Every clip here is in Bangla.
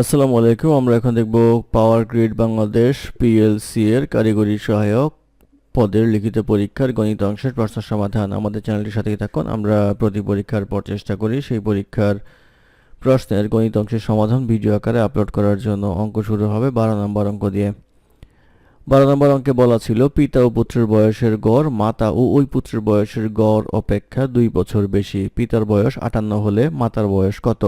আসসালামু আলাইকুম, আমরা এখন দেখব পাওয়ার গ্রিড বাংলাদেশ পিএলসি এর কারিগরি সহায়ক পদের লিখিত পরীক্ষার গণিত অংশের প্রশ্ন সমাধান। আমাদের চ্যানেলটির সাথে থাকুন, আমরা প্রতি পরীক্ষার পর চেষ্টা করি সেই পরীক্ষার প্রশ্নের গণিত অংশের সমাধান ভিডিও আকারে আপলোড করার জন্য। অঙ্ক শুরু হবে বারো নম্বর অঙ্ক দিয়ে। বারো নম্বর অঙ্কে বলা ছিল, পিতা ও পুত্রের বয়সের গড়, মাতা ও ওই পুত্রের বয়সের গড় অপেক্ষা দুই বছর বেশি। পিতার বয়স আটান্ন হলে মাতার বয়স কত?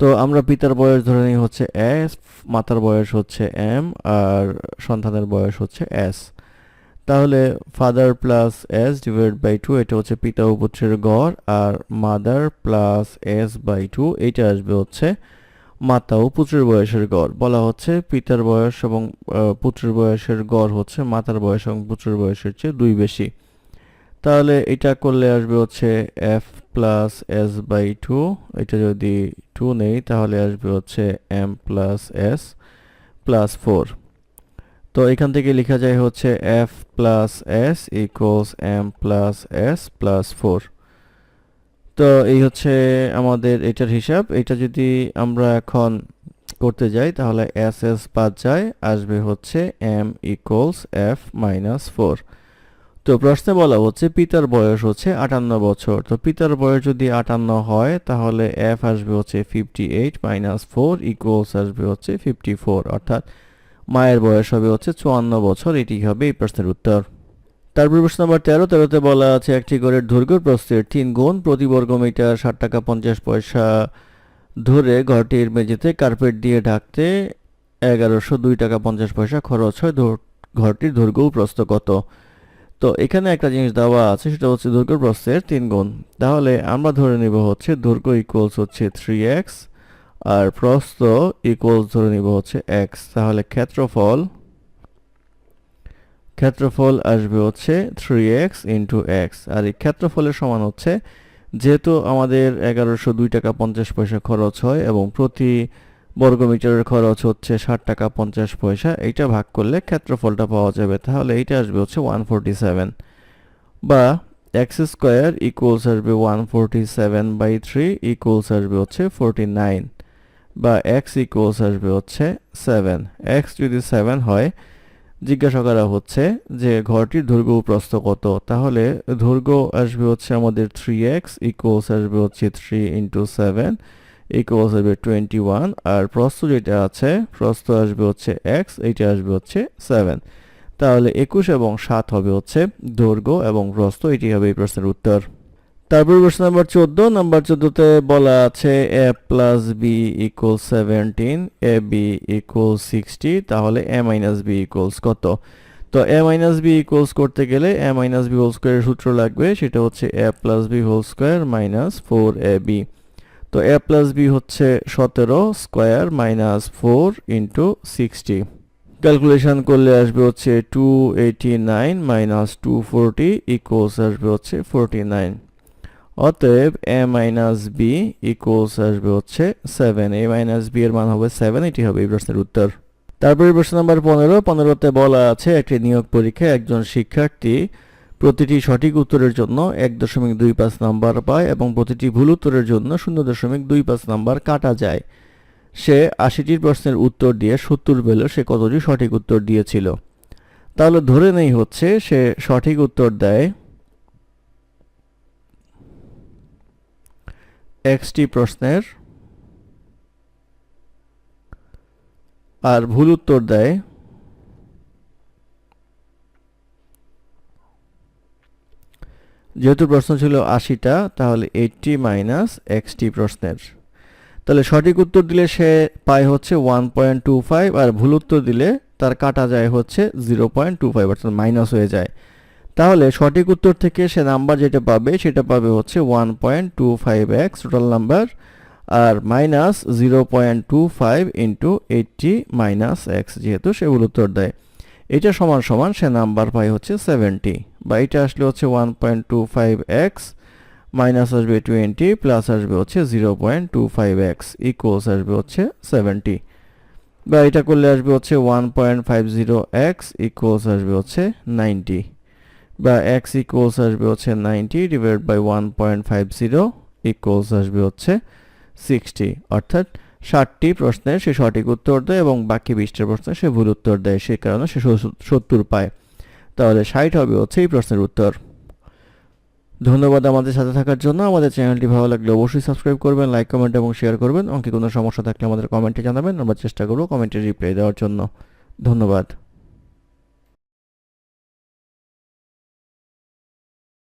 তো আমরা পিতার বয়স ধরে নিই হচ্ছে এস মাতার বয়স হচ্ছে এম আর সন্তানের বয়স হচ্ছে এস তাহলে father plus S divide by two এটা হচ্ছে পিতা ও পুত্রের গড়, আর mother plus S by two এইটা আসবে হচ্ছে মাতা ও পুত্রের বয়সের গড়। বলা হচ্ছে পিতার বয়স এবং পুত্রের বয়সের গড় হচ্ছে মাতার বয়স এবং পুত্রের বয়সের চেয়ে দুই বেশি। তাহলে এটা করলে আসবে হচ্ছে F plus S by two এটা যদি টু নেই, তাহলে আসবে হচ্ছে M plus S plus four তো এখান থেকে লেখা যায় হচ্ছে F plus S equals M plus S plus four তো এই হচ্ছে আমাদের এটার হিসাব। এটা যদি আমরা এখন করতে যাই, তাহলে এস এস বাদ যায়, আসবে হচ্ছে M equals F minus four তো প্রশ্নে বলা হচ্ছে, পিতার বয়স হচ্ছে আটান্ন বছর। তো পিতার বয়স যদি আটান্ন হয়, তাহলে এফ আসবে হচ্ছে fifty eight minus four equals আসবে হচ্ছে ফিফটি ফোর অর্থাৎ মায়ের বয়স হবে হচ্ছে চুয়ান্ন বছর। এটি হবে এই প্রশ্নের উত্তর। তারপর প্রশ্ন নম্বর তেরো, তেরোতে বলা আছে, একটি গড়ের দৈর্ঘ্য প্রস্থের তিন গুণ প্রতি বর্গ মিটার ষাট টাকা পঞ্চাশ পয়সা ধরে ঘরটির মেঝেতে কার্পেট দিয়ে ঢাকতে এগারোশো দুই টাকা পঞ্চাশ পয়সা খরচ হয়। ঘরটির দৈর্ঘ্য ও প্রস্থ কত? তো এখানে একটা জিনিস দেওয়া আছে, সেটা হচ্ছে দৈর্ঘ্য প্রস্থের তিন গুণ। তাহলে আমরা ধরে নিব হচ্ছে দৈর্ঘ্য ইকুয়ালস হচ্ছে থ্রি এক্স আর প্রস্থ ইকুয়ালস ধরে নিব হচ্ছে এক্স তাহলে ক্ষেত্রফল ক্ষেত্রফল আসবে হচ্ছে থ্রি এক্স ইন্টু এক্স আর এই ক্ষেত্রফলের সমান হচ্ছে, যেহেতু আমাদের এগারোশো দুই টাকা পঞ্চাশ পয়সা খরচ হয় এবং প্রতি বর্গমিটারের খরচ হচ্ছে ষাট টাকা পঞ্চাশ পয়সা। এইটা ভাগ করলে ক্ষেত্রফলটা পাওয়া যাবে। তাহলে এইটা আসবে হচ্ছে ওয়ান ফোরটি সেভেন বা এক্স স্কোয়ার ইকুয়ালস আসবে one forty seven by three equals আসবে হচ্ছে ফোরটি নাইন বা এক্স ইকুয়ালস আসবে হচ্ছে সেভেন এক্স যদি সেভেন হয়, জিজ্ঞাসা করা হচ্ছে যে ঘরটির দৈর্ঘ্য প্রস্থ কত? তাহলে দৈর্ঘ্য আসবে হচ্ছে আমাদের থ্রি এক্স ইকুয়ালস আসবে হচ্ছে থ্রি ইন্টু সেভেন ইকুয়ালস আসবে টোয়েন্টি ওয়ান আর প্রস্থ যেটা আছে, প্রস্থ আসবে হচ্ছে এক্স এইটা আসবে হচ্ছে সেভেন তাহলে একুশ এবং সাত হবে হচ্ছে দৈর্ঘ্য এবং প্রস্থ, এটি হবে এই প্রশ্নের উত্তর। তারপর প্রশ্ন নাম্বার চোদ্দ, নাম্বার চোদ্দতে বলা আছে A plus B equal seventeen A B equal sixty তাহলে এ মাইনাস বি ইকুয়ালস কত? তো এ মাইনাস বি ইকুয়ালস করতে গেলে এ মাইনাস বি হোল স্কোয়ারের সূত্র লাগবে, সেটা হচ্ছে A plus B whole square minus four A B তো এ প্লাস বি হচ্ছে সতেরো square minus four into sixty. Calculation করলে আসবে হচ্ছে two eighty nine minus two forty equals আসবে হচ্ছে ফোরটি নাইন অতএব এ মাইনাস বি ইকুয়ালস আসবে হচ্ছে সেভেন এ মাইনাস বি এর মান হবে সেভেন এটি হবে এই প্রশ্নের উত্তর। তারপরে প্রশ্ন নাম্বার পনেরো। পনেরোতে বলা আছে, একটি নিয়োগ পরীক্ষায় একজন শিক্ষার্থী প্রতিটি সঠিক উত্তরের জন্য এক দশমিক দুই পাঁচ নাম্বার পায় এবং প্রতিটি ভুল উত্তরের জন্য শূন্য দশমিক দুই পাঁচ নাম্বার কাটা যায়। সে আশিটির প্রশ্নের উত্তর দিয়ে সত্তর পেল, সে কতটি সঠিক উত্তর দিয়েছিল? তাহলে ধরে নেই হচ্ছে, সে সঠিক উত্তর দেয় এক্সটি প্রশ্নের। আর ভুল উত্তর দেয় যেহেতু প্রশ্ন ছিল আশিটা, তাহলে এইটটি মাইনাস এক্সটি প্রশ্নের। তাহলে সঠিক উত্তর দিলে সে পায় হচ্ছে ওয়ান পয়েন্ট টু ফাইভ আর ভুল উত্তর দিলে তার কাটা যায় হচ্ছে জিরো পয়েন্ট টু ফাইভ অর্থাৎ মাইনাস হয়ে যায়। তাহলে সঠিক উত্তর থেকে সে নাম্বার যেটা পাবে, সেটা পাবে হচ্ছে one point two five X total number আর minus zero point two five into eighty minus X যেহেতু সে ভুল উত্তর দেয়। এটা সমান সমান সে নাম্বার পায় হচ্ছে সেভেন্টি বা এটা আসলে হচ্ছে one point two five X minus আসবে টোয়েন্টি প্লাস আসবে হচ্ছে zero point two five X equals আসবে হচ্ছে সেভেন্টি বা এটা করলে আসবে হচ্ছে one point five zero X equals আসবে হচ্ছে নাইনটি বা এক্স ইকুয়ালস আসবে হচ্ছে ninety divide by one point five zero equals আসবে হচ্ছে সিক্সটি অর্থাৎ ষাটটি প্রশ্নের সে সঠিক উত্তর দেয় এবং বাকি বিশটা প্রশ্নের সে ভুল উত্তর দেয়, সে কারণে সে সত্তর পায়। তাহলে ষাট হবে হচ্ছে এই প্রশ্নের উত্তর। ধন্যবাদ আমাদের সাথে থাকার জন্য। আমাদের চ্যানেলটি ভালো লাগলে অবশ্যই সাবস্ক্রাইব করবেন, লাইক, কমেন্ট এবং শেয়ার করবেন। অঙ্কে কোনো সমস্যা থাকলে আমাদের কমেন্টে জানাবেন। আমরা চেষ্টা করব কমেন্টে রিপ্লাই দেওয়ার জন্য। ধন্যবাদ।